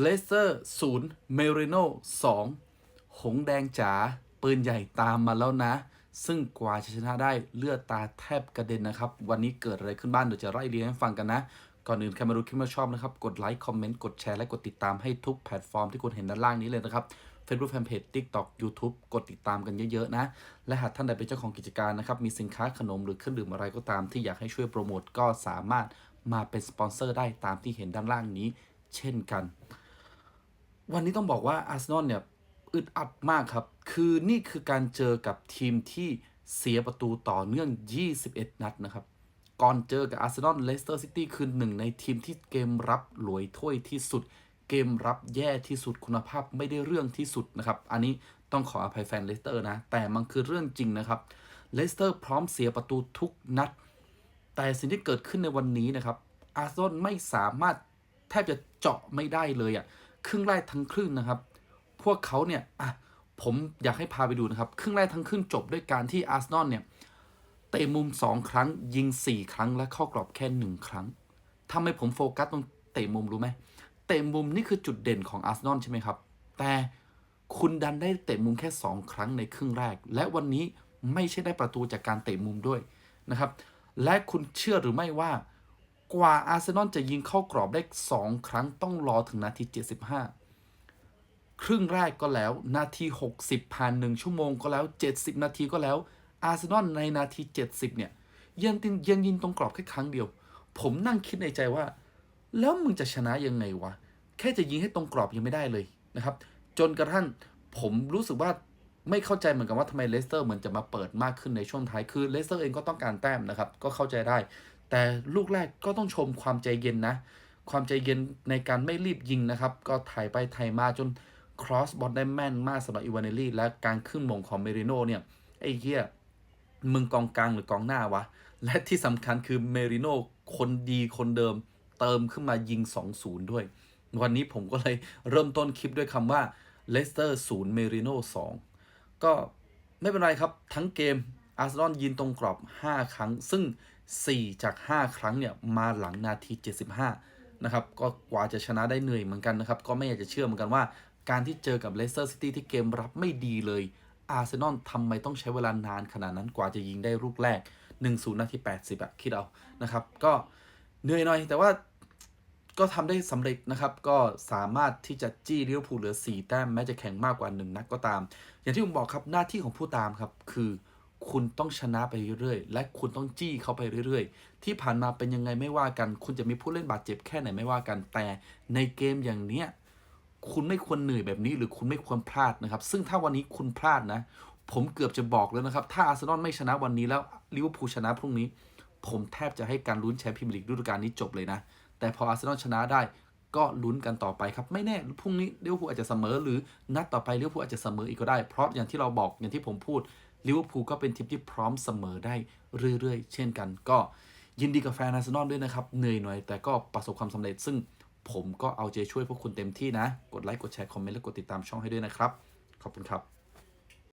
เลสเตอร์ศูนย์เมริโน่สองหงแดงจ๋าปืนใหญ่ตามมาแล้วนะ ซึ่งกว่าจะชนะได้เลือดตาแทบกระเด็นนะครับ วันนี้เกิดอะไรขึ้นบ้างเดี๋ยวจะไล่เรียงให้ฟังกันนะ ก่อนอื่นใครมาดูคลิปมาชอบนะครับ กดไลค์คอมเมนต์กดแชร์และกดติดตามให้ทุกแพลตฟอร์มที่คุณเห็นด้านล่างนี้เลยนะครับ Facebook Fanpage TikTok YouTube กดติดตามกันเยอะ ๆ นะ และหากท่านใดเป็นเจ้าของกิจการนะครับ มีสินค้าขนมหรือเครื่องดื่มอะไรก็ตามที่อยากให้ช่วยโปรโมทก็สามารถมาเป็นสปอนเซอร์ได้ตามที่เห็นด้านล่างนี้ เช่นกัน วันนี้ต้องบอกว่าอาร์เซนอลเนี่ยอึดอัดมากครับ คือนี่คือการเจอกับทีมที่เสียประตูต่อเนื่อง 21 นัดนะครับ ก่อนเจอกับอาร์เซนอลเลสเตอร์ซิตี้คือหนึ่งในทีมที่เกมรับหลวยถ้วยที่สุด เกมรับแย่ที่สุดคุณภาพไม่ได้เรื่องที่สุดนะครับ อันนี้ต้องขออภัยแฟนเลสเตอร์นะ แต่มันคือเรื่องจริงนะครับ เลสเตอร์พร้อมเสียประตูทุกนัด แต่สิ่งที่เกิดขึ้นในวันนี้นะครับ อาร์เซนอลไม่สามารถแทบจะเจาะไม่ได้เลยอะ่ะ ครึ่งแรกทั้งครึ่งนะครับ พวกเขาเนี่ยอะผมอยากให้พาไปดูนะครับ ครึ่งแรกทั้งครึ่งจบด้วยการที่อาร์เซนอลเนี่ยเตะมุม 2 ครั้งยิง 4 ครั้งและเข้ากรอบแค่ 1 ครั้งทำไมผมโฟกัสตรงเตะมุมรู้ไหมเตะมุมนี่คือจุดเด่นของอาร์เซนอลใช่ไหมครับ แต่คุณดันได้เตะมุมแค่ 2 ครั้งในครึ่งแรก และวันนี้ไม่ใช่ได้ประตูจากการเตะมุมด้วยนะครับ และคุณเชื่อหรือไม่ว่า กว่าอาร์เซนอลจะยิงเข้ากรอบได้ 2 ครั้งต้องรอถึงนาที 75 ครึ่งแรกก็แล้ว นาที 60 ผ่าน 1 ชั่วโมงก็แล้ว 70 นาทีก็แล้ว อาร์เซนอลในนาที 70 เนี่ยยังตินยังยิงตรงกรอบแค่ครั้งเดียว ผมนั่งคิดในใจว่า แล้วมึงจะชนะยังไงวะ แค่จะยิงให้ตรงกรอบยังไม่ได้เลยนะครับ จนกระทั่งผมรู้สึกว่าไม่เข้าใจเหมือนกันว่าทำไมเลสเตอร์เหมือนจะมาเปิดมากขึ้นในช่วงท้าย คือเลสเตอร์เองก็ต้องการแต้มนะครับ ก็เข้าใจได้ แต่ลูกแรกก็ต้องชมความใจเย็นนะ ความใจเย็นในการไม่รีบยิงนะครับ ก็ถ่ายไปถ่ายมาจนครอสบอลได้แม่นมากสำหรับอีวานเนลลี่และการขึ้นมงของเมริโนเนี่ยไอ้เหี้ยมึงกองกลางหรือกองหน้าวะ และที่สำคัญคือเมริโนคนดีคนเดิมเติมขึ้นมายิง 2-0 ด้วย วันนี้ผมก็เลยเริ่มต้นคลิปด้วยคำว่าเลสเตอร์0เมริโน2ก็ไม่เป็นไรครับ ทั้งเกมอาร์เซนอลยิงตรงกรอบ 5 ครั้ง ซึ่ง 4 จาก 5 ครั้งเนี่ยมาหลังนาที 75 นะครับ ก็กว่าจะชนะได้เหนื่อยเหมือนกันนะครับ ก็ไม่อยากจะเชื่อเหมือนกันว่า การที่เจอกับเลสเตอร์ซิตี้ที่เกมรับไม่ดีเลยอาร์เซนอลทำไมต้องใช้เวลานานขนาดนั้นกว่าจะยิงได้ลูกแรก 1-0 นาที 80อะคิดเอานะครับ ก็เหนื่อยหน่อย แต่ว่าก็ทำได้สำเร็จนะครับ ก็สามารถที่จะจี้ลิเวอร์พูลเหลือ 4 แต้มแม้จะแข่งมากกว่า 1 นัดก็ตาม อย่างที่ผมบอกครับหน้าที่ของผู้ตามครับ คือ คุณต้องชนะไปเรื่อยๆ และคุณต้องจี้เข้าไปเรื่อยๆ ที่ผ่านมาเป็นยังไงไม่ว่ากัน คุณจะมีผู้เล่นบาดเจ็บแค่ไหนไม่ว่ากัน แต่ในเกมอย่างเนี้ยคุณไม่ควรเหนื่อยแบบนี้หรือคุณไม่ควรพลาดนะครับ ซึ่งถ้าวันนี้คุณพลาดนะ ผมเกือบจะบอกแล้วนะครับ ถ้าอาร์เซนอลไม่ชนะวันนี้แล้วลิเวอร์พูลชนะพรุ่งนี้ ผมแทบจะให้การลุ้นแชมป์พรีเมียร์ลีกฤดูกาลนี้จบเลยนะ แต่พออาร์เซนอลชนะได้ก็ลุ้นกันต่อไปครับ ไม่แน่พรุ่งนี้ลิเวอร์พูลอาจจะเสมอหรือนัดต่อไปลิเวอร์พูลอาจจะเสมออีกก็ได้ เพราะอย่างที่เราบอกอย่างที่ผมพูด ลิเวอร์พูลก็เป็นทีมที่พร้อมเสมอได้เรื่อยๆ เช่นกัน ก็ยินดีกับแฟนอาร์เซนอลด้วยนะครับ เหนื่อยหน่อยแต่ก็ประสบความสำเร็จ ซึ่งผมก็เอาใจช่วยพวกคุณเต็มที่นะ กดไลค์กดแชร์คอมเมนต์และกดติดตามช่องให้ด้วยนะครับ ขอบคุณครับ